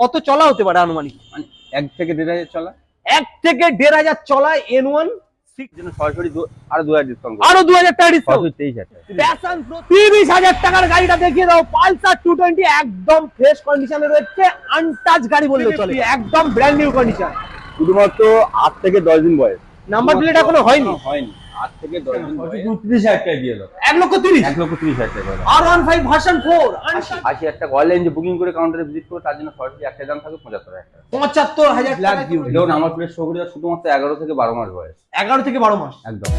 কত চলা হতে পারে আনুমানিক? মানে এক থেকে দেড় হাজার চলা? এক থেকে দেড় হাজার চলা এন ওয়ান আরও দু হাজার হাজার টাকা ডিসকাউন্ট তিরিশ টাকার গাড়িটা দেখিয়ে দাও। পালসার টু টোয়েন্টি একদম ফ্রেশ কন্ডিশনে রয়েছে। আনটাচ গাড়ি বললে চলে। একদম ব্র্যান্ড নিউ কন্ডিশন শুধুমাত্র আট থেকে দশ দিন বয়স। নাম্বার প্লেট এখনও হয়নি? হয়নি। আট থেকে দশ দিন তিরিশ হাজার টাকা দিয়ে দাও এক লক্ষ তিরিশ? এক লক্ষ তিরিশ হাজার টাকা R one five version four. আশি হাজার টাকা। অনলাইন যে বুকিং করে কাউন্টারে ভিজিট করো তার জন্য সরাসরি একটা দাম থাকে পঁচাত্তর হাজার টাকা। পঁচাত্তর হাজার লাখ আমার প্লেট শুধুমাত্র এগারো থেকে বারো মাস বয়স। এগারো থেকে বারো মাস। একদম।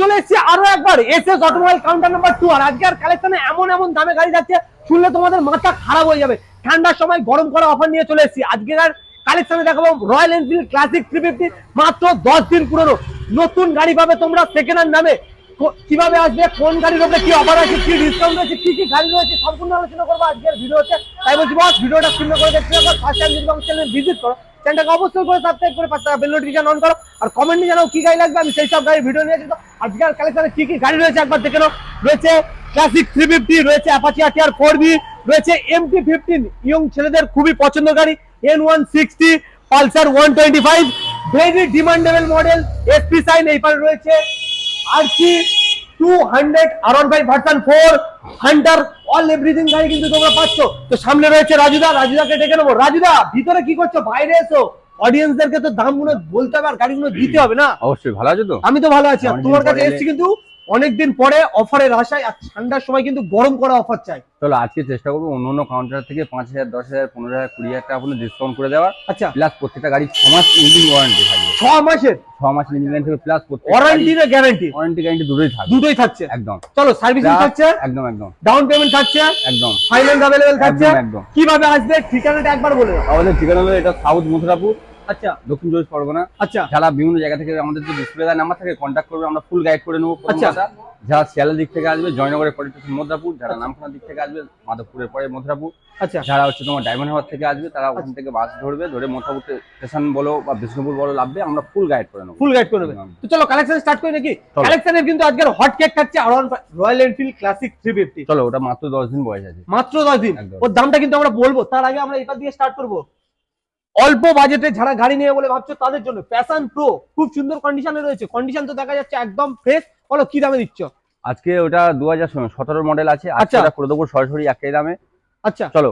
চলে এসেছি আরও একবার। SS automobile counter number two আর আজকে আর কালেকশনে এমন এমন দামে গাড়ি যাচ্ছে, শুনলে তোমাদের মাথা খারাপ হয়ে যাবে। ঠান্ডার সময় গরম করা অফার নিয়ে চলে এসেছি। আর কালেকশনে দেখাবো Royal Enfield Classic three fifty মাত্র দশ দিন পুরনো। নতুন গাড়ি পাবে তোমরা সেকেন্ড হ্যান্ড নামে। কীভাবে আসবে, কোন গাড়ির উপরে কি অফার আছে, কি ডিসকাউন্ট রয়েছে, কি কি গাড়ি রয়েছে, সম্পূর্ণ আলোচনা করব আজকের ভিডিওতে তাই বলছি বস ভিডিওটা শূন্য করে দেখতে ফার্স্ট টাইম যদি চ্যানেল ভিজিট করো। চ্যানেলটাকে অবশ্যই করে সাবস্ক্রাইব করে টাকা বেল নোটিফিকেশন অন করো। আর কমেন্টে জানাও কি গাড়ি লাগবে, আমি সেই সব গাড়ির ভিডিও নিয়ে আসব। আজকের কালেকশনে কি কি গাড়ি রয়েছে একবার দেখে নাও। রয়েছে ক্লাসিক থ্রি ফিফটি রয়েছে অ্যাপাচি আটিয়ার ফোর বি রয়েছে এমটি ফিফটিন ইয়ং ছেলেদের খুবই পছন্দ গাড়ি N one sixty Pulsar one twenty five very demandable model SP shine এই পারে রয়েছে কি two hundred R one five version four Hunter all everything গাড়ি কিন্তু তোমরা পাচ্ছ। তো সামনে রয়েছে রাজুদা রাজুদাকে ডেকে নেব। রাজুদা ভিতরে কি করছ? বাইরে এসো। অডিয়েন্সদেরকে তো দামগুলো বলতে হবে আর গাড়িগুলো দিতে হবে না। অবশ্যই ভালো আছে তো? আমি তো ভালো আছি। তোমার কাছে এসেছি কিন্তু অনেকদিন পরে অফারের আশায় আর ঠান্ডার সময় কিন্তু গরম করা অফার চাই। চলো আজকে চেষ্টা করব অন্য অন্য কাউন্টার থেকে পাঁচ হাজার দশ হাজার পনেরো হাজার কুড়ি হাজার টাকা পর্যন্ত ডিসকাউন্ট করে দেওয়ার। আচ্ছা। প্লাস প্রত্যেকটা গাড়ি ছ মাস ইঞ্জিন ওয়ারেন্টি থাকবে। ছ মাসের? ছ মাস ইঞ্জিন ওয়ারেন্টি থাকবে প্লাস ওয়ারেন্টি না গ্যারান্টি ওয়ারেন্টি গ্যারেন্টি দুটোই থাকবে। দুটোই থাকছে? একদম। চলো সার্ভিসিং থাকছে? একদম একদম। ডাউন পেমেন্ট থাকছে? একদম। ফাইন্যান্স অ্যাভেলেবেল থাকছে? একদম, একদম। কীভাবে আসবে? ঠিকানাটা একবার বলে দাও। আমাদের ঠিকানা হলো এটা সাউথ মথুরাপুর আচ্ছা। দক্ষিণ চব্বিশ পরগনা। আচ্ছা। যারা বিভিন্ন জায়গা থেকে আমাদের যে ডিসপ্লে নাম্বার থেকে কন্ট্যাক্ট করবে আমরা ফুল গাইড করে নেব আচ্ছা। যারা শিয়ালের দিক থেকে আসবে জয়নগরের পরে স্টেশন মথুরাপুর যারা নামখানার দিক থেকে আসবে মাধবপুরের পরে মথুরাপুর আচ্ছা। যারা হচ্ছে তোমার ডায়মন্ড হাওয়ার থেকে আসবে তারা ওখান থেকে বাস ধরবে ধরে মথুরাপুর স্টেশন বলো বা বিষ্ণুপুর বলো লাভবে আমরা ফুল গাইড করে নেব। ফুল গাইড করে নেবে। তো চলো কালেকশন স্টার্ট করি নাকি? কালেকশনের কিন্তু আজকের হট কেক থাকছে আর Royal Enfield Classic three fifty চলো ওটা মাত্র দশ দিন বয়স আছে। মাত্র দশ দিন। ওর দামটা কিন্তু আমরা বলব তার আগে আমরা এবার দিয়ে স্টার্ট করব। অল্প বাজেটে যারা গাড়ি নেবে বলে ভাবছ তাদের জন্য প্যাশন প্রো খুব সুন্দর কন্ডিশনে রয়েছে। কন্ডিশন তো দেখা যাচ্ছে একদম ফ্রেশ বলো কি দামে দিচ্ছ? আজকে ওটা দু হাজার সতেরো মডেল আছে। আচ্ছা। করে দেবো সরাসরি একই দামে। আচ্ছা। চলো।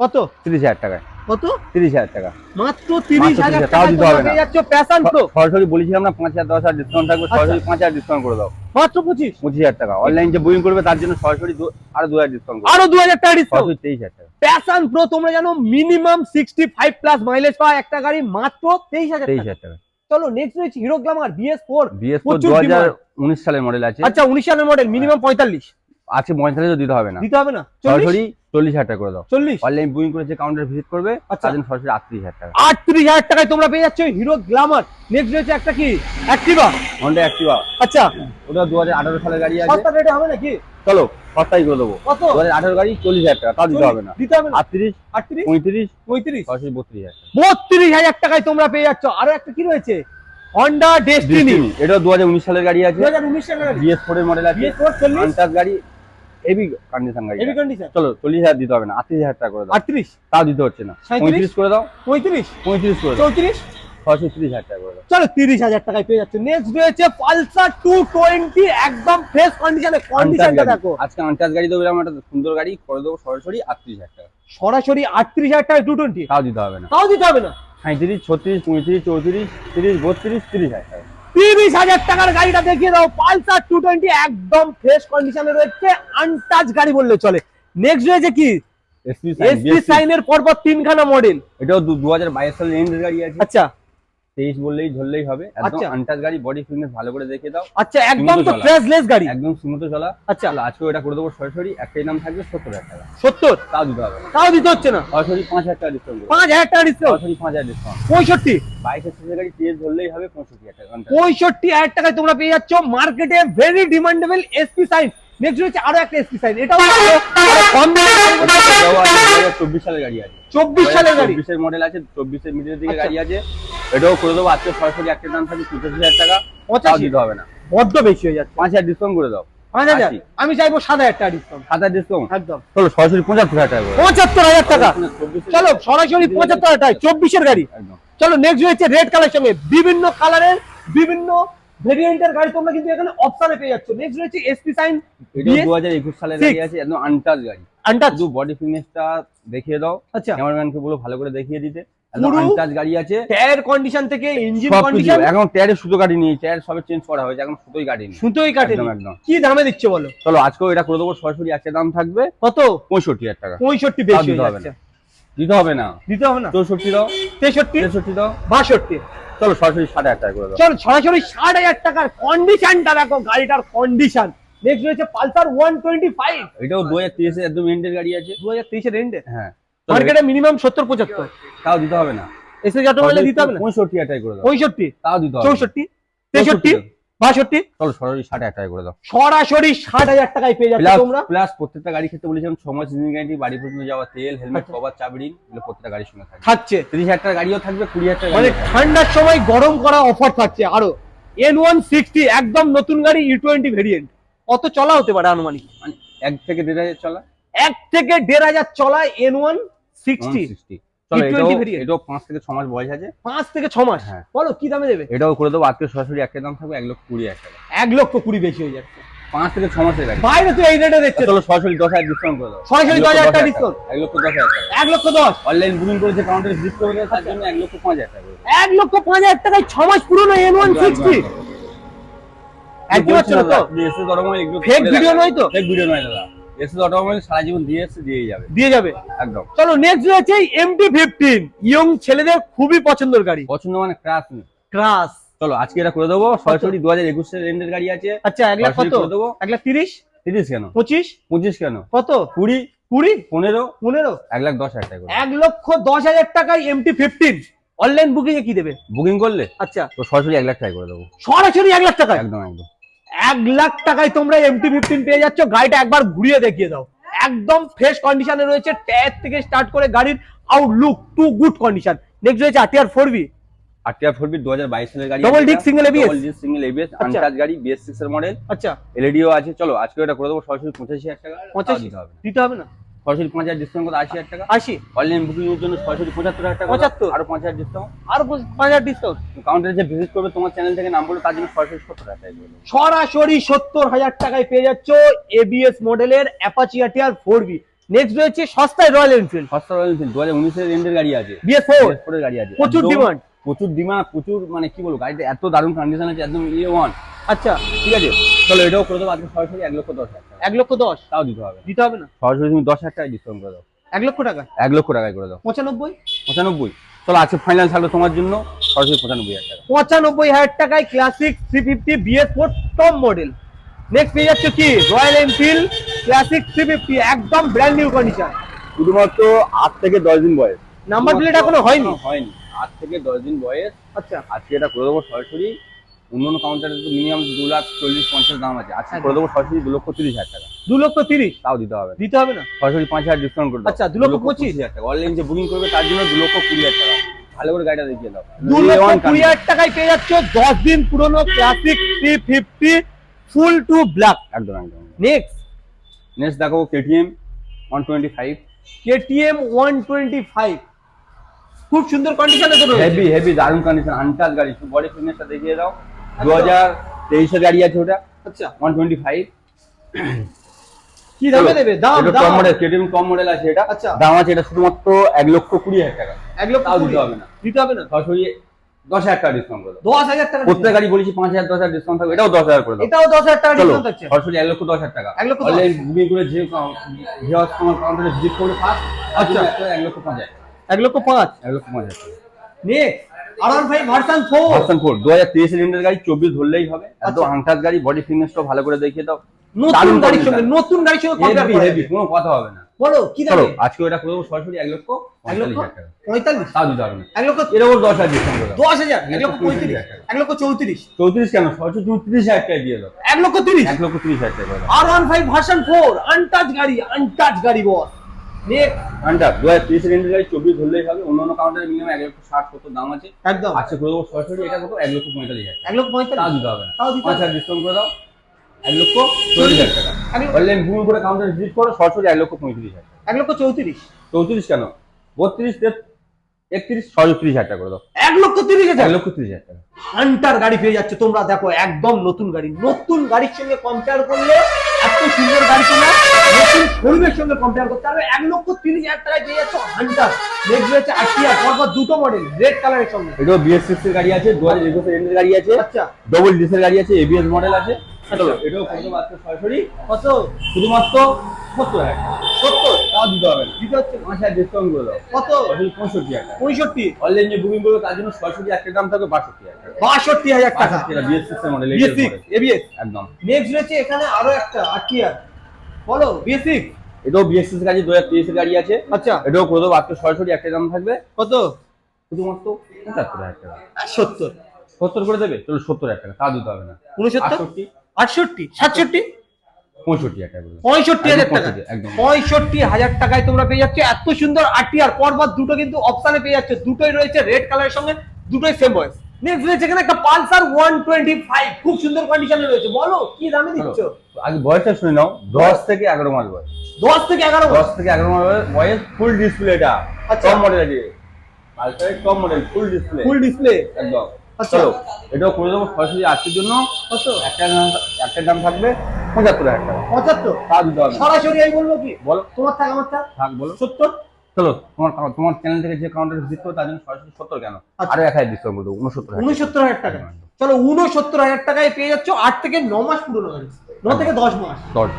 কত? তিরিশ হাজার টাকায়। কত? তিরিশ হাজার টাকা। মাত্র তিরিশ মাত্র হাজার 30,000 তাও দিতে হবে না। পেয়ে যাচ্ছ প্যাশন প্রো। সরাসরি বলেছিলাম না পাঁচ হাজার দশ হাজার ডিসকাউন্ট থাকবে আচ্ছা। সরাসরি পাঁচ হাজার ডিসকাউন্ট করে দাও। মাত্র পঁচিশ? পঁচিশ হাজার টাকা। অনলাইন যে বুকিং করবে তার জন্য সরাসরি আরও দু হাজার ডিসকাউন্ট আরও দু হাজার টাকা ডিসকাউন্ট তেইশ হাজার টাকা। প্যাশন প্রো তোমরা জানো minimum sixty five plus mileage পাওয়া একটা গাড়ি মাত্র তেইশ হাজার তেইশ। হাজার টাকা। চলো নেক্সট রয়েছে Hero Glamour BS four BS four দু হাজার উনিশ সালের মডেল আছে। আচ্ছা উনিশ সালের মডেল মিনিমাম পঁয়তাল্লিশ। আছে পঁয়তাল্লিশ দিতে হবে না। দিতে হবে না। সরাসরি চল্লিশ হাজার টাকা করে দাও। চল্লিশ? অনলাইন বুকিং করে যে কাউন্টার ভিজিট করবে আচ্ছা। তার জন্য সরাসরি আটত্রিশ হাজার টাকা। আটত্রিশ হাজার টাকায় তোমরা পেয়ে যাচ্ছ হিরো গ্লামার নেক্সট রয়েছে একটা কি? অ্যাক্টিভা হন্ডা অ্যাক্টিভা আচ্ছা। ওটা দু হাজার আঠারো সালের গাড়ি আছে। সস্তা রেটে হবে নাকি? চলো সস্তাই করে দেবো। কত? দু হাজার আঠারো গাড়ি চল্লিশ হাজার টাকা তাও দিতে হবে না। দিতে হবে না। আটত্রিশ আটত্রিশ? পঁয়ত্রিশ পঁয়ত্রিশ? সরাসরি বত্রিশ হাজার বত্রিশ হাজার টাকায় তোমরা পেয়ে যাচ্ছ। আরও একটা কি রয়েছে? হন্ডা ডেস্টিনি এটা দু হাজার উনিশ সালের গাড়ি আছে। দু হাজার উনিশ সালের গাড়ি। ফোর এর মডেল আছে। গাড়ি। হেভি কন্ডিশন গাড়ি হেভি কন্ডিশন চলো দিতে হবে না টাকা করে দাও। আটত্রিশ? তাও দিতে হচ্ছে না। সাঁইত্রিশ? পঁয়ত্রিশ করে দাও। পঁয়ত্রিশ? পঁয়ত্রিশ করে দাও। চৌত্রিশ? সরাসরি তিরিশ হাজার টাকা করে দাও। চলো তিরিশ হাজার টাকায় পেয়ে যাচ্ছে। নেক্সট রয়েছে পালসার টু টোয়েন্টি একদম ফ্রেশ কন্ডিশনে কন্ডিশনটা। দেখো। আজকে আনটাস গাড়ি দেবো এরকম একটা সুন্দর গাড়ি করে দেবো সরাসরি আটত্রিশ হাজার টাকা। সরাসরি আটত্রিশ হাজার টাকায় টু টোয়েন্টি তাও দিতে হবে না। তাও দিতে হবে না? সাঁত্রিশ ছত্রিশ পঁয়ত্রিশ চৌত্রিশ তিরিশ বত্রিশ তিরিশ হাজার টাকা। তিরিশ হাজার টাকার গাড়িটা দেখিয়ে দাও। পালসার টু টোয়েন্টি একদম ফ্রেশ কন্ডিশনে রয়েছে আনটাচ গাড়ি বললে চলে। নেক্সট রয়েছে কি? এসপি সাইনের পরপর তিনখানা মডেল এটাও দু হাজার বাইশ সালের গাড়ি আছে। আচ্ছা। তেইশ বললেই ধরলেই হবে। একদম আচ্ছা। আনটাস গাড়ি বডি ফিটনেস ভালো করে দেখে দাও। আচ্ছা একদম তো। ফ্রেশলেস গাড়ি। একদম স্মুথ চলা। আচ্ছা। আজকে ওটা করে দেবো সরাসরি। একটাই নাম থাকবে সত্তর হাজার টাকা। সত্তর? তাও দিতে হবে তাও দিতে হচ্ছে না? সরাসরি পাঁচ হাজার টাকা ডিসকাউন্ট পাঁচ হাজার টাকা ডিসকাউন্ট সরাসরি পাঁচ হাজার ডিসকাউন্ট পঁয়ষট্টি? বাইশের সিসি গাড়ি তেল ধরলেই হবে পঁয়ষট্টি হাজার টাকা। পঁয়ষট্টি হাজার টাকায় তোমরা পেয়ে যাচ্ছ মার্কেটে very demandable SP shine next রয়েছে আরও একটা এসপি সাইন এটাও কম দামের গাড়ির আছে 2024 সালের গাড়ি আছে। 24 সালের গাড়ি। চব্বিশের মডেল আছে চব্বিশের মিডিলের দিকে আচ্ছা। গাড়ি আছে। এটাও করে দেবো আজকে সরাসরি একটা দাম থাকবে পঁচাশি হাজার টাকা। পঁচাশি? দিতে হবে না। বড্ড বেশি হয়ে যাচ্ছে। পাঁচ হাজার ডিসকাউন্ট করে দাও। আমি চাইব সাত হাজার টাকা ডিসকাউন্ট সাত হাজার ডিসকাউন্ট একদম। চলো সরাসরি পঁচাত্তর হাজার টাকা পঁচাত্তর হাজার টাকা। চলো সরাসরি পঁচাত্তর হাজার টাকা। চব্বিশের গাড়ি। চলো নেক্সট রয়েছে রেড কালার সঙ্গে। বিভিন্ন কালারের বিভিন্ন ভেরিয়েন্টের গাড়ি তোমরা কিন্তু এখানে অপশনে পেয়ে যাচ্ছ। নেক্সট রয়েছে এসপি সাইন হাজার একুশ সালের Six। গাড়ি আছে একদম আনটাচ গাড়ি। আনটাচ শুধু বডি ফিটনেসটা দেখিয়ে দাও। আচ্ছা। ক্যামেরাম্যানকে বলো ভালো করে দেখিয়ে দিতে। একদম আনটাচ গাড়ি আছে। টায়ার কন্ডিশন থেকে ইঞ্জিন কন্ডিশন এখন টায়ারে সুতো কাটি নিয়ে টায়ার সবে চেঞ্জ করা হয়েছে এখন সুতোই কাটিনি সুতোই একদম কি দামে দিচ্ছে বলো? চলো আজকেও এটা করে দেবো সরাসরি একটা দাম থাকবে কত? পঁয়ষট্টি হাজার টাকা। পঁয়ষট্টি তাও বেশি হয়ে যাচ্ছে। দিতে হবে না। দিতে হবে না। চৌষট্টি দাও। তেষট্টি? তেষট্টি দাও। বাষট্টি। চলো সরাসরি ষাট হাজার টাকা করে দাও। চল সরাসরি ষাট হাজার টাকার কন্ডিশনটা দেখো গাড়িটার কন্ডিশন নেক্সট রয়েছে পালসার ওয়ান টোয়েন্টি ফাইভ এটাও দু হাজার তিরিশে একদম এন্ডের গাড়ি আছে। দু হাজার তেইশের এন্ডে হ্যাঁ মার্কেটে মিনিমাম সত্তর পঁচাত্তর। তাও দিতে হবে না। এসে যত দিতে হবে না? পঁয়ষট্টি হাজার করে দাও। পঁয়ষট্টি। তাও দিতে হবে চৌষট্টি। তেষট্টি। বাষট্টি? চলো সরাসরি ষাট হাজার টাকা করে দাও। সরাসরি ষাট হাজার টাকায় পেয়ে প্লাস তোমরা। প্লাস প্রত্যেকটা গাড়ি ক্ষেত্রে বলেছিলাম ছ মাস ইঞ্জিন গ্যারান্টি বাড়ি পর্যন্ত যাওয়া তেল হেলমেট। কভার চাবি ঋণ এগুলো প্রত্যেকটা গাড়ির সঙ্গে থাকবে। থাকছে। তিরিশ হাজার টাকা গাড়িও থাকবে কুড়ি হাজার টাকা মানে ঠান্ডার সময় গরম করা অফার থাকছে। আরও এন ওয়ান সিক্সটি একদম নতুন গাড়ি ই টোয়েন্টি ভেরিয়েন্ট কত চলা হতে পারে আনুমানিক। মানে এক থেকে দেড় হাজার চলা? এক থেকে দেড় হাজার চলা এন ওয়ান সিক্সটি 160 চলো E20 এটাও variant। পাঁচ থেকে ছ মাস বয়স আছে। পাঁচ থেকে ছ মাস? হ্যাঁ। বলো কি দামে দেবে? এটাও করে দেবো আজকে সরাসরি একটা দাম থাকবে এক লক্ষ কুড়ি টাকা। এক লক্ষ কুড়ি বেশি হয়ে যাচ্ছে। পাঁচ থেকে ছ মাসের বাইরে তো এই রেটে চলো সরাসরি দশ হাজার ডিসকাউন্ট করে দাও। সরাসরি এক লক্ষ 10,000 টাকা দশ এক লক্ষ দশ হাজার টাকা। এক লক্ষ দশ। অনলাইন বুকিং করে যে কাউন্টারে ভিজিট করবে তার জন্য এক লক্ষ পাঁচ হাজার টাকা। এক লক্ষ পাঁচ হাজার টাকায় ছ মাস পুরনো এন ওয়ান সিক্সটি একদম তো? নয় তো? ফেক ভিডিও নয় দাদা। এসএস অটোমোবাইল সারা জীবন দিয়ে এসে দিয়েই যাবে। দিয়ে যাবে? একদম। চলো নেক্সট রয়েছে এমটি ফিফটিন ইয়ং ছেলেদের খুবই পছন্দের গাড়ি। পছন্দ মানে ক্রাশ নেই। ক্রাস চলো আজকে এটা করে দেবো। সরাসরি দু হাজার একুশের রেন্ডের গাড়ি আছে। আচ্ছা এক লাখ কত? দেবো। এক লাখ তিরিশ? তিরিশ কেন? পঁচিশ? পঁচিশ কেন? কত? কুড়ি? কুড়ি? পনেরো? পনেরো। এক লাখ দশ হাজার টাকা এক লক্ষ দশ হাজার টাকায় এমটি ফিফটিন অনলাইন বুকিং এ কি দেবে? বুকিং করলে? আচ্ছা। তো সরাসরি এক লাখ টাকা করে দেবো। সরাসরি এক লাখ টাকায়? একদম একদম। এক লাখ টাকায় তোমরা এমটি ফিফটিন পেয়ে যাচ্ছ। গাড়িটা একবার ঘুরিয়ে দেখিয়ে দাও। একদম ফ্রেশ কন্ডিশনে রয়েছে। টায়ার থেকে স্টার্ট করে গাড়ির outlook to good condition next রয়েছে RTR four V RTR four V দু হাজার বাইশ সালের গাড়ি double disc single ABS double disc single ABS. Untouch গাড়ি বিএস সিক্স এর মডেল আচ্ছা। এলইডিও আছে। চলো আজকে এটা করে দেবো। সরাসরি পঁচাশি হাজার টাকা পঁচাশি। দিতে হবে না। সরাসরি পাঁচ হাজার ডিসকাউন্ট আশি হাজার টাকা। আশি? অনলাইন বুকিং এর জন্য সরাসরি পঁচাত্তর হাজার টাকা 75 আরও পাঁচ হাজার ডিসকাউন্ট আর পাঁচ হাজার ডিসকাউন্ট কাউন্টারে যে ভিজিট করবে তোমার চ্যানেল থেকে নাম বলে তার জন্য সরাসরি সত্তর হাজার টাকা সরাসরি সত্তর হাজার টাকায় পেয়ে যাচ্ছ এবিএস মডেলের Apache RTR four V next রয়েছে সস্তায় রয়্যাল এনফিল্ড সস্তা রয়্যাল এনফিল্ড দু হাজার উনিশের গাড়ি আছে। বিএস ফোর BS4 এর গাড়ি আছে। প্রচুর demand। প্রচুর ডিমান্ড প্রচুর মানে কি বলব গাড়িটা এত দারুণ কন্ডিশন আছে একদম ইয়ে ওয়ান আচ্ছা ঠিক আছে। চলো এটাও করে দেবো আজকে সরাসরি এক লক্ষ দশ হাজার এক লক্ষ দশ? তাও দিতে হবে। দিতে হবে না? সরাসরি তুমি দশ হাজার টাকা ডিসকাউন্ট করে দাও। এক লক্ষ টাকা? এক লক্ষ টাকায় করে দাও। পঁচানব্বই? পঁচানব্বই। চলো আজকে ফাইনাল থাকবে তোমার জন্য সরাসরি পঁচানব্বই হাজার টাকা। পঁচানব্বই হাজার টাকায় Classic three fifty BS four top model next পেয়ে যাচ্ছে কি? Royal Enfield Classic three fifty একদম ব্র্যান্ড নিউ কন্ডিশন শুধুমাত্র আট থেকে দশ দিন বয়স। নাম্বার প্লেট এখনও হয়নি? হয়নি। আট থেকে দশ দিন বয়স। আচ্ছা। আজকে এটা করে দেবো সরাসরি অন্য অন্য কাউন্টারে তো মিনিমাম দু লাখ চল্লিশ পঞ্চাশ দাম আছে। আজকে একদম। করে দেবো সরাসরি দু লক্ষ তিরিশ হাজার টাকা। দু লক্ষ তিরিশ? তাও দিতে হবে। দিতে হবে না? সরাসরি পাঁচ হাজার ডিসকাউন্ট করে আচ্ছা, দু লক্ষ পঁচিশ? হাজার টাকা। অনলাইন যে বুকিং করবে তার জন্য দু লক্ষ কুড়ি হাজার টাকা। ভালো করে গাড়িটা দেখিয়ে দাও। দু লক্ষ কুড়ি হাজার টাকায় পেয়ে যাচ্ছ দশ দিন পুরনো Classic three fifty full to black একদম একদম। নেক্সট নেক্সট দেখো KTM one twenty five KTM one twenty five খুব সুন্দর কন্ডিশনে তো। হেভি হেভি দারুণ কন্ডিশন আনটাচ গাড়ি। বডি ফিটনেসটা দেখিয়ে দাও। দু হাজার গাড়ি আছে ওটা। আচ্ছা। ওয়ান টোয়েন্টি ফাইভ কি দামে দেবে? দাম কম মডেল কেটিএম কম মডেল আছে এটা। আচ্ছা। দাম আছে এটা শুধুমাত্র এক লক্ষ কুড়ি হাজার টাকা। এক লক্ষ দিতে হবে না। দিতে হবে না? সরাসরি দশ হাজার টাকা ডিসকাউন্ট করে দশ হাজার টাকা প্রত্যেক গাড়ি বলেছি পাঁচ হাজার দশ হাজার ডিসকাউন্ট থাকবে এটাও দশ হাজার করে এটাও দশ হাজার টাকা ডিসকাউন্ট আছে সরাসরি এক লক্ষ দশ হাজার টাকা। এক লক্ষ অনলাইন বুকিং করে যে ভিওস তোমার কাউন্টারে ভিজিট করবে ফার্স্ট আচ্ছা। এক লক্ষ পাঁচ হাজার এক লক্ষ পাঁচ। এক লক্ষ পাঁচ হাজার next R one five version four. Version four. দু হাজার তেইশ সিলিন্ডার গাড়ি চব্বিশ ধরলেই হবে। একদম আচ্ছা। আংটাস গাড়ি বডি ফিটনেসটাও ভালো করে দেখিয়ে দাও। নতুন গাড়ির সঙ্গে নতুন গাড়ির সঙ্গে কম্পেয়ার করা হেভি কোনো কথা হবে না। বলো কি দামে? আজকে ওটা করে দেবো সরাসরি এক লক্ষ এক লক্ষ পঁয়তাল্লিশ হাজার টাকা। পঁয়তাল্লিশ? তাও দিতে হবে না লক্ষ এর ওপর দশ হাজার ডিসকাউন্ট করে দাও। দশ হাজার? এক লক্ষ এক লক্ষ পঁয়ত্রিশ। পঁয়ত্রিশ হাজার। এক লক্ষ চৌত্রিশ। চৌত্রিশ কেন? সরাসরি তুমি তিরিশ হাজার টাকা দিয়ে দাও। এক লক্ষ তিরিশ। এক লক্ষ তিরিশ হাজার টাকা R one five version four untouch গাড়ি আনটাচ গাড়ি বস দু হাজার তিরিশের চব্বিশ ধরলেই হবে অন্য অন্য কাউন্টারে মিনিমাম এক লক্ষ ষাট সত্তর দাম আছে। একদম। আজকে করে দেবো সরাসরি এটা কত এক লক্ষ পঁয়তাল্লিশ হাজার এক লক্ষ তাও দিতে হবে না। তাও দিতে হবে। হাজার ডিসকাউন্ট করে দাও। এক লক্ষ চল্লিশ হাজার টাকা। অনলাইন করে কাউন্টার ভিজিট করো সরাসরি এক লক্ষ পঁয়ত্রিশ হাজার এক লক্ষ চৌত্রিশ। চৌত্রিশ কেন? বত্রিশ একত্রিশ সরাসরি ত্রিশ হাজার টাকা করে দাও। এক লক্ষ তিরিশ হাজার? এক লক্ষ ত্রিশ হাজার টাকা। হান্টার গাড়ি পেয়ে যাচ্ছে তোমরা দেখো একদম নতুন গাড়ি। নতুন গাড়ির সঙ্গে কম্পেয়ার করলে এত সুন্দর গাড়ি তোমরা নতুন শোরুমের সঙ্গে কম্পেয়ার করতে পারবে। এক লক্ষ তিরিশ হাজার টাকায় পেয়ে যাচ্ছ হান্টার। নেক্সট রয়েছে আটিয়া পরপর দুটো মডেল রেড কালারের সঙ্গে। এটাও বিএস সিক্স এর গাড়ি আছে দু হাজার একুশের এন্ডের গাড়ি আছে আচ্ছা। ডবল ডিসের গাড়ি আছে এবিএস মডেল আছে। চলো এটাও সরাসরি কত? শুধুমাত্র সত্তর হাজার সত্তর? তাও দিতে হবে। দিতে হচ্ছে পাঁচ হাজার ডিসকাউন্ট করে। দাও কত পঁয়ষট্টি হাজার পঁয়ষট্টি? অনলাইন যে বুকিং করবে তার জন্য সরাসরি একটা দাম থাকবে বাষট্টি হাজার বাষট্টি হাজার টাকা। বিএস সিক্স এর মডেল এবিএস একদম। নেক্সট রয়েছে এখানে আরও একটা আটিয়া বলো বিএসিক এটাও বিএস সিক্স গাড়ি দু হাজার তেইশের গাড়ি আছে। আচ্ছা। এটাও করে দেবো আজকে সরাসরি একটা দাম থাকবে। কত? শুধুমাত্র পঁচাত্তর হাজার টাকা। সত্তর। সত্তর করে দেবে? চলো সত্তর হাজার টাকা তা দিতে হবে না। উনসত্তর? আটষট্টি? সাতষট্টি? পঁয়ষট্টি হাজার টাকা পঁয়ষট্টি হাজার টাকা। পঁয়ষট্টি হাজার টাকায় তোমরা পেয়ে যাচ্ছ। এত সুন্দর পরপর দুটো কিন্তু অপশনে পেয়ে যাচ্ছে। দুটোই রয়েছে রেড কালারের সঙ্গে দুটোই সেম বয়স নেক্সট রয়েছে এখানে একটা পালসার ওয়ান টোয়েন্টি ফাইভ খুব সুন্দর কন্ডিশনে রয়েছে। বলো কি দামে দিচ্ছ? আগে বয়সটা শুনে নাও। দশ থেকে এগারো মাস বয়স। দশ থেকে এগারো দশ থেকে এগারো মাস বয়স- ফুল ডিসপ্লে এটা আচ্ছা। মডেল আছে। পালসারের top model full display full display একদম। আচ্ছা। চলো এটাও করে দেবো। সরাসরি আজকের জন্য। কত একটা দাম- একটা দাম থাকবে। পঁচাত্তর হাজার টাকা। পঁচাত্তর? তা দিতে হবে সরাসরি আমি বলব কি? বলো। তোমার থাক আমার থাক। থাক বলো। সত্তর? চলো তোমার তোমার চ্যানেল থেকে যে কাউন্টার ভিজিট করো তার জন্য সরাসরি সত্তর কেন? আচ্ছা। আরও এক হাজার ডিসকাউন্ট করে দেবো উনসত্তর উনসত্তর হাজার টাকা। চলো উনসত্তর হাজার টাকায় পেয়ে যাচ্ছ আট থেকে ন মাস পুরোনো গাড়ি। ন থেকে দশ মাস। দশ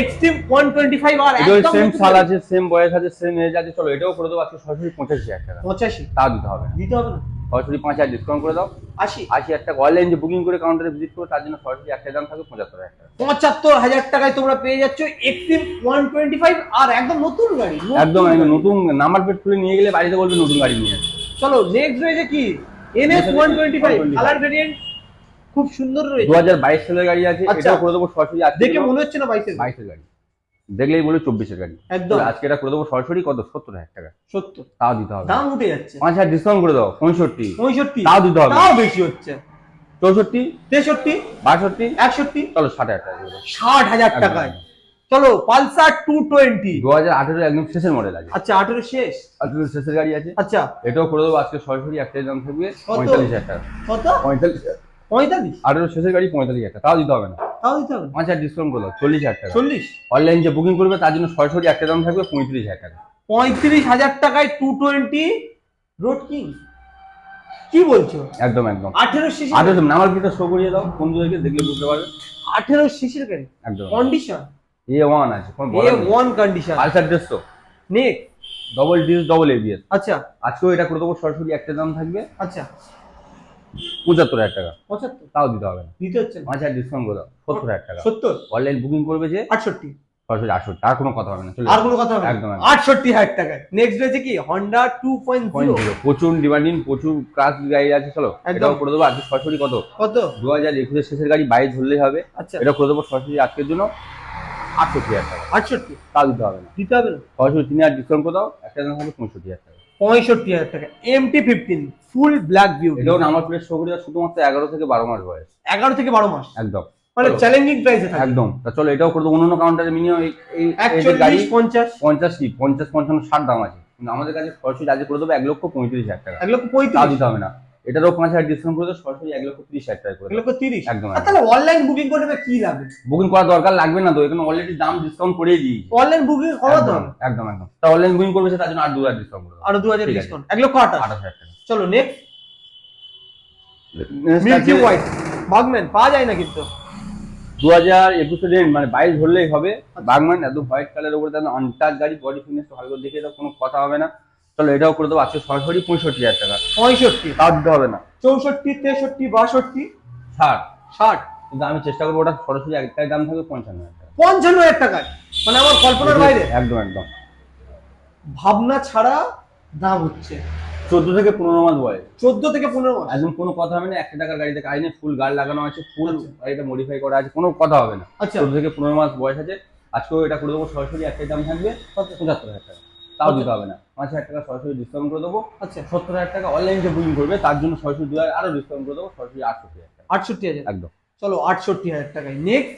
Xtreme one twenty five R একদম সেম সাল আছে সেম বয়স আছে সেম এজ আছে চলো এটাও করে দেবো আজকে সরাসরি পঁচাশি হাজার টাকা। পঁচাশি। তা দিতে হবে দিতে হবে না। সরাসরি পাঁচ হাজার ডিসকাউন্ট করে দাও। আশি? আশি হাজার টাকা অনলাইন যে বুকিং করে কাউন্টারে ভিজিট করো তার জন্য সরাসরি একটা দাম থাকবে পঁচাত্তর হাজার টাকা। পঁচাত্তর হাজার টাকায় তোমরা পেয়ে যাচ্ছ Xtreme one twenty five R একদম নতুন গাড়ি একদম একদম নতুন নাম্বার প্লেট খুলে নিয়ে গেলে বাড়িতে বলবে নতুন গাড়ি নিয়ে চলো নেক্সট রয়েছে কি? NS one twenty five colour variant খুব সুন্দর রয়েছে। দু হাজার বাইশ সালের গাড়ি আছে আচ্ছা। করে দেবো সরাসরি দেখে মনে হচ্ছে না বাইশের বাইশের গাড়ি। দেখলেই বলে চব্বিশের গাড়ি। একদম। আজকে এটা করে দেবো সরাসরি কত? সত্তর হাজার টাকা। সত্তর। তাও দিতে হবে দাম উঠে যাচ্ছে। পাঁচ হাজার ডিসকাউন্ট করে দাও পঁয়ষট্টি। পঁয়ষট্টি। তাও দিতে হবে তাও বেশি হচ্ছে। চৌষট্টি? তেষট্টি? বাষট্টি? একষট্টি? চলো ষাট হাজার টাকা ষাট হাজার টাকায়। চলো পালসার টু টোয়েন্টি দু হাজার আঠেরো একদম শেষের মডেল আছে। আচ্ছা আঠেরো শেষ? আঠেরো শেষের গাড়ি আছে। আচ্ছা। এটাও করে দেবো আজকে সরাসরি একটাই দাম থাকবে পঁয়তাল্লিশ হাজার টাকা। কত? পঁয়তাল্লিশ পঁয়তাল্লিশ? আঠেরো শেষের গাড়ি পঁয়তাল্লিশ হাজার টাকা। তাও দিতে হবে না। তাও দিতে হবে পাঁচ হাজার ডিসকাউন্ট করে দাও চল্লিশ হাজার টাকা। চল্লিশ? অনলাইন যে বুকিং করবে তার জন্য সরাসরি একটা দাম থাকবে পঁয়ত্রিশ হাজার টাকা। পঁয়ত্রিশ হাজার টাকায় টু টোয়েন্টি রোড কিং কি বলছো? একদম একদম। আঠেরো শিশির আঠেরো নাম্বার প্লেটটা শো করিয়ে দাও বন্ধুদেরকে দেখলে বুঝতে পারবে? আঠেরো শিশির গাড়ি। একদম। কন্ডিশন এ ওয়ান আছে এ ওয়ান কন্ডিশন পালসার দেড়শো। নেক ডবল ডিস ডবল এবিএস আচ্ছা। আজকেও এটা করে দেবো সরাসরি একটা দাম থাকবে। আচ্ছা। পঁচাত্তর হাজার টাকা। পঁচাত্তর? তাও দিতে হবে না। দিতে হচ্ছে পাঁচ হাজার ডিসকাউন্ট করে দাও। সত্তর হাজার টাকা। সত্তর? অনলাইন বুকিং করবে যে? আটষট্টি। সরাসরি আটষট্টি। আর কোনো কথা হবে না আর কোনো কথা হবে একদম। আটষট্টি হাজার টাকায়। নেক্সট রয়েছে কি? Honda two point point zero প্রচুর ডিমান্ডিং প্রচুর ক্লাস গাড়ি আছে চলো। এটাও করে দেবো। আজকে সরাসরি কত? কত? দু হাজার একুশের শেষের গাড়ি বাইরে ধরলেই হবে। আচ্ছা। এটা করে দেবো সরাসরি আজকের জন্য। আটষট্টি হাজার টাকা। আটষট্টি? তাও দিতে হবে না। দিতে হবে না। সরাসরি তিন হাজার ডিসকাউন্ট করে দাও। একটা দাম হবে পঁয়ষট্টি হাজার টাকা। পঁয়ষট্টি হাজার টাকা MT fifteen full black beauty যেমন আমার প্লেট শো শুধুমাত্র এগারো থেকে বারো মাস বয়স। এগারো থেকে বারো মাস। একদম। মানে চ্যালেঞ্জিং প্রাইসে থাকে। একদম। তা চলো এটাও করে দেবো। অন্য কাউন্টারে মিনিমাম এই গাড়ি পঞ্চাশ। পঞ্চাশ কি? পঞ্চাশ পঞ্চান্ন ষাট দাম আছে। কিন্তু আমাদের কাছে খরচ আজকে করে দেবো এক লক্ষ পঁয়ত্রিশ হাজার টাকা। এক লক্ষ পঁয়ত্রিশ। দিতে হবে না। এটারও পাঁচ হাজার ডিসকাউন্ট করে সরাসরি এক লক্ষ তিরিশ হাজার টাকা করে এক লক্ষ তিরিশ? একদম, তাহলে অনলাইন বুকিং করলে কি লাগবে বুকিং করার দরকার লাগবে না তো এখানে অলরেডি দাম ডিসকাউন্ট করেই দিয়েছি। অনলাইন বুকিং করা তো? একদম একদম তা অনলাইন বুকিং করবে তার জন্য আর দু হাজার ডিসকাউন্ট করে আরও দু হাজার ডিসকাউন্ট এক লক্ষ আঠাশ। আঠাশ হাজার টাকা। চলো নেক্সট মিল্কি হোয়াইট বাগম্যান পাওয়া যায় না কিন্তু। দু হাজার একুশে রেন্ট মানে বাইশ ধরলেই হবে। বাগমান এত হোয়াইট কালারের উপরে তাহলে অনটাচ গাড়ি বডি ফিটনেস ভালো করে দেখে দাও কোনো কথা হবে না। চলো এটাও করে দেবো। আজকে সরাসরি পঁয়ষট্টি হাজার টাকা। পঁয়ষট্টি? দিতে হবে না। চৌষট্টি তেষট্টি বাষট্টি? ষাট। ষাট? কিন্তু আমি চেষ্টা করব ওটা সরাসরি একটাই দাম থাকবে পঞ্চান্ন হাজার টাকা। পঞ্চান্ন হাজার টাকায়? মানে আমার কল্পনার বাইরে? একদম একদম। ভাবনা ছাড়া দাম হচ্ছে। চোদ্দ থেকে পনেরো মাস বয়স। চোদ্দ থেকে পনেরো মাস। একদম কোনো কথা হবে না একটা টাকার গাড়িতে গাড়ি ফুল গার্ড লাগানো আছে ফুল। গাড়িটা মডিফাই করা আছে কোনো কথা হবে না। আচ্ছা। চোদ্দ থেকে পনেরো মাস বয়স আছে আজকেও এটা করে দেবো সরাসরি একটাই দাম থাকবে পঁচাত্তর হাজার টাকা। তাও আচ্ছা। দিতে হবে না। পাঁচ হাজার টাকা সরাসরি ডিসকাউন্ট করে দেবো। আচ্ছা। সত্তর হাজার টাকা অনলাইন যে বুকিং করবে তার জন্য সরাসরি দু হাজার আরও ডিসকাউন্ট করে দেবো সরাসরি আটষট্টি হাজার টাকা। আটষট্টি হাজার। একদম। চলো আটষট্টি হাজার টাকায়। নেক্সট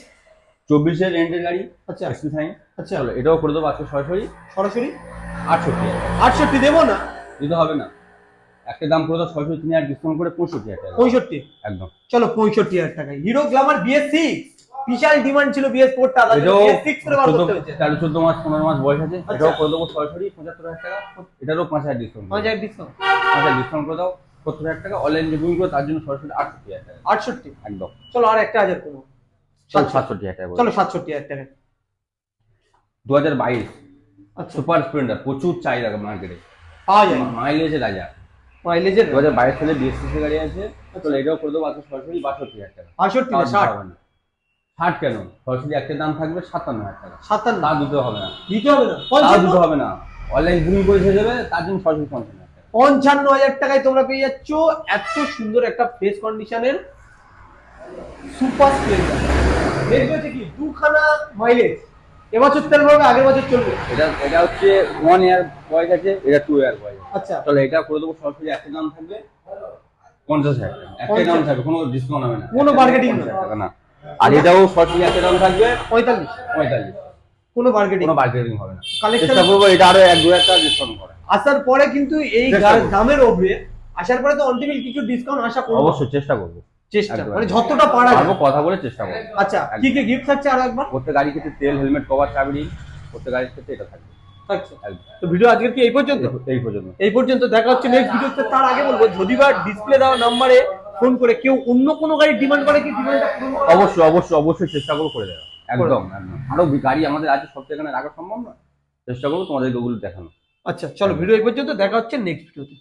চব্বিশের রেন্টের গাড়ি আচ্ছা। এক্সপি সাইন আচ্ছা। চলো এটাও করে দেবো আজকে সরাসরি। সরাসরি? আটষট্টি হাজার আটষট্টি দেবো না? দিতে হবে না। একটা দাম করে দেবো সরাসরি তিন হাজার ডিসকাউন্ট করে পঁয়ষট্টি হাজার টাকা। পঁয়ষট্টি? একদম। চলো পঁয়ষট্টি হাজার টাকায়। হিরো গ্লামার বিএস সিক্স বিশাল ডিমান্ড ছিল বিএস ফোরটা বার চোদ্দ মাস পনেরো মাস বয়স আছে আচ্ছা। এটাও করে দেবো সরাসরি পঁচাত্তর হাজার টাকা। এটারও পাঁচ হাজার ডিসকাউন্ট পাঁচ হাজার ডিসকাউন্ট পাঁচ হাজার ডিসকাউন্ট করে দাও সত্তর হাজার টাকা অনলাইন যে বুকিং করে তার জন্য সরাসরি আটষট্টি হাজার টাকা। আটষট্টি? একদম। চলো আর একটা হাজার করব। চল সাতষট্টি হাজার টাকা চলো সাতষট্টি হাজার টাকা। দু হাজার বাইশ। আচ্ছা। সুপার স্প্লেন্ডার প্রচুর চাহিদা মার্কেটে পাওয়া যায়। মাইলেজে রাজা। মাইলেজের দু হাজার বাইশ সালে ডিএসসিসি গাড়ি আছে তো এটাও করে দেবো আজকে সরাসরি বাষট্টি হাজার টাকা। তাও ষাট। ষাট কেন? সরাসরি একটা দাম থাকবে সাতান্ন হাজার টাকা। সাতান্ন? তা দিতে হবে না। দিতে হবে না? তা দিতে হবে না। অনলাইন বুকিং করে ছেড়ে দেবে তার জন্য সরাসরি পঞ্চান্ন পঞ্চান্ন হাজার টাকায় তোমরা পেয়ে যাচ্ছ এত সুন্দর একটা ফ্রেশ কন্ডিশনের সুপার স্প্লেন্ডার দেখবে হচ্ছে কি? দুখানা মাইলেজ এবছর তেল ভরবে আগের বছর চলবে। এটা এটা হচ্ছে ওয়ান ইয়ার বয়স আছে এটা টু ইয়ার বয়স। আচ্ছা। চলো এটা করে দেবো সরাসরি একটা দাম থাকবে পঞ্চাশ হাজার একটা দাম থাকবে কোনো ডিসকাউন্ট হবে না। কোনো bargaining না। 50 টাকা না আর এটাও একটা দাম থাকবে পঁয়তাল্লিশ। পঁয়তাল্লিশ। কোনো মার্কেটিং কোনো বার্গেনিং হবে না। চেষ্টা করব এটা আরও এক দু টাকা ডিসকাউন্ট করে। আসার পরে কিন্তু এই। দামের ওপরে আসার পরে তো অন্তিমিল কিছু ডিসকাউন্ট আশা করব। অবশ্যই চেষ্টা করব। চেষ্টা। মানে যতটা পারা কথা বলে চেষ্টা করব। আচ্ছা কি কি গিফট থাকছে আরও একবার? প্রত্যেক ক্ষেত্রে তেল হেলমেট কভার প্রত্যেক গাড়ির ক্ষেত্রে এটা থাকবে। তো ভিডিও আজকের কি এই পর্যন্ত? এই পর্যন্ত। এই পর্যন্ত দেখা হচ্ছে নেক্সট ভিডিওতে তার আগে বলব যদি বা ডিসপ্লে দেওয়া নাম্বারে ফোন করে কেউ অন্য কোনো গাড়ি ডিমান্ড করে কি ডিমান্ডটা? অবশ্যই অবশ্যই অবশ্যই চেষ্টা করব করে দেওয়া একদম একদম। আরও গাড়ি আমাদের আছে সব জায়গায় রাখা সম্ভব না চেষ্টা করব তোমাদের ওগুলো দেখানো আচ্ছা চলো ভিডিও এই পর্যন্ত দেখা হচ্ছে নেক্সট ভিডিওতে